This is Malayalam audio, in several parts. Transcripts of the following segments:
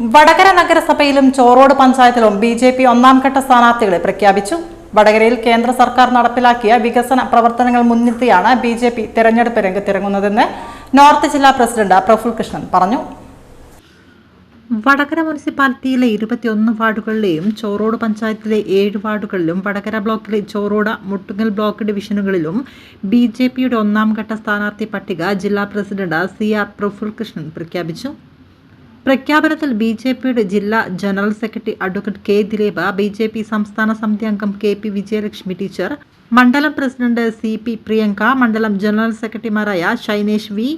വടകര നഗരസഭയിലും ചോറോട് പഞ്ചായത്തിലും ബി ജെ പി ഒന്നാം ഘട്ട സ്ഥാനാർത്ഥികളെ പ്രഖ്യാപിച്ചു. വടകരയിൽ കേന്ദ്ര സർക്കാർ നടപ്പിലാക്കിയ വികസന പ്രവർത്തനങ്ങൾ മുൻനിർത്തിയാണ് ബി ജെ പി തെരഞ്ഞെടുപ്പ് രംഗത്തിറങ്ങുന്നതെന്ന് നോർത്ത് ജില്ലാ പ്രസിഡന്റ് പ്രഫുൽ കൃഷ്ണൻ പറഞ്ഞു. വടകര മുനിസിപ്പാലിറ്റിയിലെ ഇരുപത്തിയൊന്ന് വാർഡുകളിലെയും ചോറോട് പഞ്ചായത്തിലെ ഏഴ് വാർഡുകളിലും വടകര ബ്ലോക്കിലെ ചോറോട് മുട്ടുങ്ങൽ ബ്ലോക്ക് ഡിവിഷനുകളിലും ബി ജെ പിയുടെ ഒന്നാം ഘട്ട സ്ഥാനാർത്ഥി പട്ടിക ജില്ലാ president C R Praful Krishnan പ്രഖ്യാപിച്ചു. പ്രഖ്യാപനത്തിൽ ബി ജെ പിയുടെ ജില്ലാ general secretary advocate K Dileep B J P സംസ്ഥാന സമിതി അംഗം കെ പി വിജയലക്ഷ്മി ടീച്ചർ മണ്ഡലം പ്രസിഡന്റ് സി പി പ്രിയങ്ക മണ്ഡലം ജനറൽ സെക്രട്ടറിമാരായ Shinesh V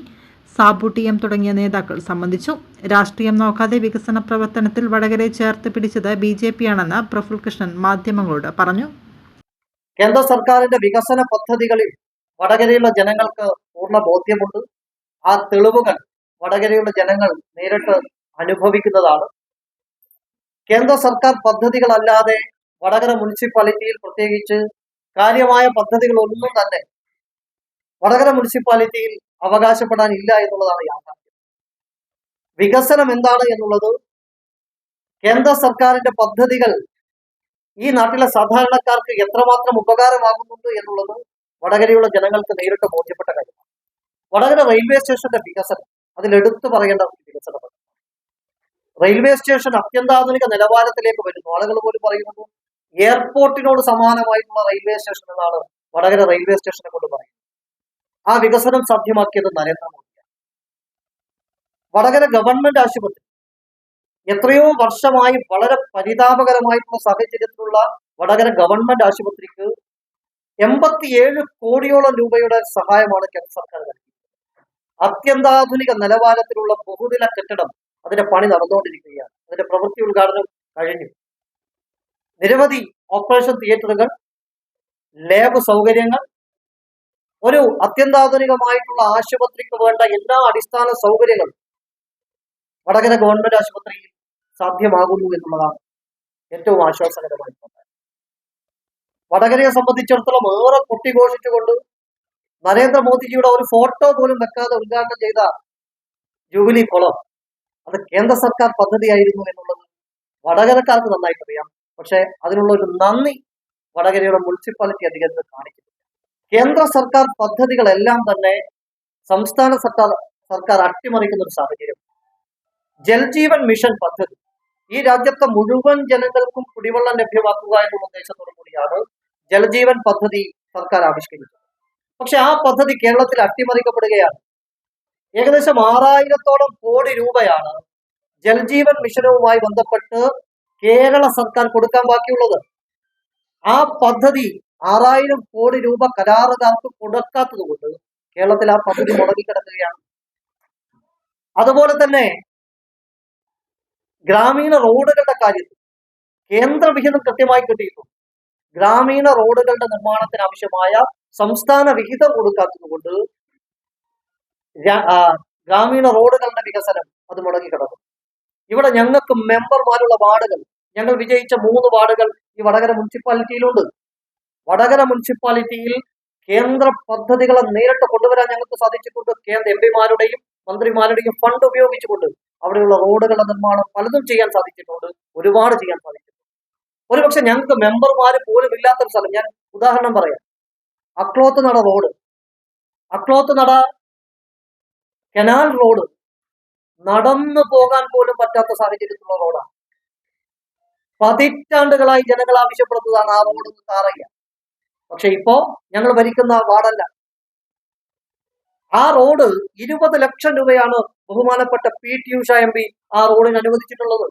Sabu T M തുടങ്ങിയ നേതാക്കൾ സംബന്ധിച്ചു. രാഷ്ട്രീയം നോക്കാതെ വികസന പ്രവർത്തനത്തിൽ വടകരെ ചേർത്ത് പിടിച്ചത് ബി ജെ പിയാണെന്ന് പ്രഫുൽ കൃഷ്ണൻ മാധ്യമങ്ങളോട് പറഞ്ഞു. കേന്ദ്ര സർക്കാരിന്റെ വികസന പദ്ധതികളിൽ വടകരയുള്ള ജനങ്ങൾക്ക് പൂർണ ബോധ്യമുണ്ട്. ആ തെളിവുകൾ വടകരയുള്ള ജനങ്ങൾ നേരിട്ട് അനുഭവിക്കുന്നതാണ്. കേന്ദ്ര സർക്കാർ പദ്ധതികളല്ലാതെ വടകര മുനിസിപ്പാലിറ്റിയിൽ പ്രത്യേകിച്ച് കാര്യമായ പദ്ധതികളൊന്നും തന്നെ വടകര മുനിസിപ്പാലിറ്റിയിൽ അവകാശപ്പെടാൻ ഇല്ല എന്നുള്ളതാണ് യാഥാർത്ഥ്യം. വികസനം എന്താണ് എന്നുള്ളത് കേന്ദ്ര സർക്കാരിന്റെ പദ്ധതികൾ ഈ നാട്ടിലെ സാധാരണക്കാർക്ക് എത്രമാത്രം ഉപകാരമാകുന്നുണ്ട് എന്നുള്ളത് വടകരയുള്ള ജനങ്ങൾക്ക് നേരിട്ട് ബോധ്യപ്പെട്ട കാര്യമാണ്. വടകര റെയിൽവേ സ്റ്റേഷന്റെ വികസനം അതിൽ എടുത്തു പറയേണ്ട ഒരു വികസനമാണ് റെയിൽവേ സ്റ്റേഷൻ അത്യന്താധുനിക നിലവാരത്തിലേക്ക് വരുന്നു. ആളുകൾ പോലും പറയുന്നു എയർപോർട്ടിനോട് സമാനമായിട്ടുള്ള റെയിൽവേ സ്റ്റേഷൻ എന്നാണ് വടകര റെയിൽവേ സ്റ്റേഷനെ കൊണ്ട് പറയുന്നത്. ആ വികസനം സാധ്യമാക്കിയത് നരേന്ദ്രമോദിയാണ്. വടകര ഗവൺമെന്റ് ആശുപത്രി എത്രയോ വർഷമായി വളരെ പരിതാപകരമായിട്ടുള്ള സാഹചര്യത്തിലുള്ള വടകര ഗവൺമെന്റ് ആശുപത്രിക്ക് എൺപത്തിയേഴ് കോടിയോളം രൂപയുടെ സഹായമാണ് കേന്ദ്ര സർക്കാർ നൽകിയത്. അത്യന്താധുനിക നിലവാരത്തിലുള്ള ബഹുനില കെട്ടിടം അതിന്റെ പണി നടന്നുകൊണ്ടിരിക്കുകയാണ്. അതിന്റെ പ്രവൃത്തി ഉദ്ഘാടനം കഴിഞ്ഞു. നിരവധി ഓപ്പറേഷൻ തിയേറ്ററുകൾ ലാബ് സൗകര്യങ്ങൾ ഒരു അത്യന്താധുനികമായിട്ടുള്ള ആശുപത്രിക്ക് വേണ്ട എല്ലാ അടിസ്ഥാന സൗകര്യങ്ങളും വടകര ഗവൺമെന്റ് ആശുപത്രിയിൽ സാധ്യമാകുന്നു എന്നുള്ളതാണ് ഏറ്റവും ആശ്വാസകരമായിട്ടുള്ളത്. വടകരയെ സംബന്ധിച്ചിടത്തോളം ഏറെ കൊട്ടിഘോഷിച്ചുകൊണ്ട് നരേന്ദ്രമോദിജിയുടെ ഒരു ഫോട്ടോ പോലും വെക്കാതെ ഉദ്ഘാടനം ചെയ്ത ജൂബിലി കുളം അത് കേന്ദ്ര സർക്കാർ പദ്ധതിയായിരുന്നു എന്നുള്ളത് വടകരക്കാർക്ക് നന്നായിട്ട് അറിയാം പക്ഷെ അതിനുള്ള ഒരു നന്ദി വടകരയുടെ മുനിസിപ്പാലിറ്റി അധികൃതർ കാണിക്കുന്നു കേന്ദ്ര സർക്കാർ പദ്ധതികളെല്ലാം തന്നെ സംസ്ഥാന സർക്കാർ സർക്കാർ അട്ടിമറിക്കുന്ന ഒരു സാഹചര്യം. ജൽജീവൻ മിഷൻ പദ്ധതി ഈ രാജ്യത്തെ മുഴുവൻ ജനങ്ങൾക്കും കുടിവെള്ളം ലഭ്യമാക്കുക എന്നുള്ള ഉദ്ദേശത്തോടു കൂടിയാണ് ജലജീവൻ പദ്ധതി സർക്കാർ ആവിഷ്കരിച്ചത്. പക്ഷെ ആ പദ്ധതി കേരളത്തിൽ അട്ടിമറിക്കപ്പെടുകയാണ്. ഏകദേശം ആറായിരത്തോളം കോടി രൂപയാണ് ജൽജീവൻ മിഷനുമായി ബന്ധപ്പെട്ട് കേരള സർക്കാർ കൊടുക്കാൻ ബാക്കിയുള്ളത്. ആ പദ്ധതി ആറായിരം കോടി രൂപ കരാറുകാർക്ക് കൊടുക്കാത്തത് കൊണ്ട് കേരളത്തിൽ ആ പദ്ധതി മുടങ്ങിക്കിടക്കുകയാണ്. അതുപോലെ തന്നെ ഗ്രാമീണ റോഡുകളുടെ കാര്യത്തിൽ കേന്ദ്രവിഹിതം കൃത്യമായി കിട്ടിയിട്ടുണ്ട്. ഗ്രാമീണ റോഡുകളുടെ നിർമ്മാണത്തിന് ആവശ്യമായ സംസ്ഥാന വിഹിതം കൊടുക്കാത്തത് കൊണ്ട് ഗ്രാമീണ റോഡുകളുടെ വികസനം അത് മുടങ്ങിക്കിടന്നു ഇവിടെ ഞങ്ങൾക്ക് മെമ്പർമാരുള്ള വാർഡുകൾ ഞങ്ങൾ വിജയിച്ച മൂന്ന് വാർഡുകൾ ഈ വടകര മുനിസിപ്പാലിറ്റിയിലുണ്ട്. വടകര മുനിസിപ്പാലിറ്റിയിൽ കേന്ദ്ര പദ്ധതികളെ നേരിട്ട് കൊണ്ടുവരാൻ ഞങ്ങൾക്ക് സാധിച്ചിട്ടുണ്ട്. കേന്ദ്ര എം പിമാരുടെയും മന്ത്രിമാരുടെയും ഫണ്ട് ഉപയോഗിച്ചുകൊണ്ട് അവിടെയുള്ള റോഡുകളുടെ നിർമ്മാണം പലതും ചെയ്യാൻ സാധിച്ചിട്ടുണ്ട്. ഒരുപാട് ചെയ്യാൻ സാധിച്ചിട്ടുണ്ട്. ഒരുപക്ഷെ ഞങ്ങൾക്ക് മെമ്പർമാർ പോലും ഇല്ലാത്തൊരു സ്ഥലം ഞാൻ ഉദാഹരണം പറയാം. അക്ലോത്ത് നട റോഡ്. അക്ലോത്ത് നട കനാൽ റോഡ്. നടന്നു പോകാൻ പോലും പറ്റാത്ത സാഹചര്യത്തിലുള്ള റോഡാണ് പതിറ്റാണ്ടുകളായി ജനങ്ങൾ ആവശ്യപ്പെടുന്നതാണ് ആ റോഡ് താറയ്യ പക്ഷെ ഇപ്പോ ഞങ്ങൾ ഭരിക്കുന്ന വാടല്ല ആ റോഡ് ഇരുപത് ലക്ഷം രൂപയാണ് ബഹുമാനപ്പെട്ട P. T. Usha M. P ആ റോഡിന് അനുവദിച്ചിട്ടുള്ളത്.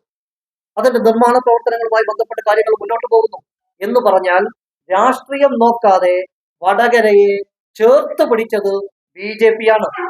അതിന്റെ നിർമ്മാണ പ്രവർത്തനങ്ങളുമായി ബന്ധപ്പെട്ട കാര്യങ്ങൾ മുന്നോട്ട് പോകുന്നു. എന്ന് പറഞ്ഞാൽ രാഷ്ട്രീയം നോക്കാതെ വടകരയെ ചേർത്ത് പിടിച്ചത് ബി ജെ പി ആണ്.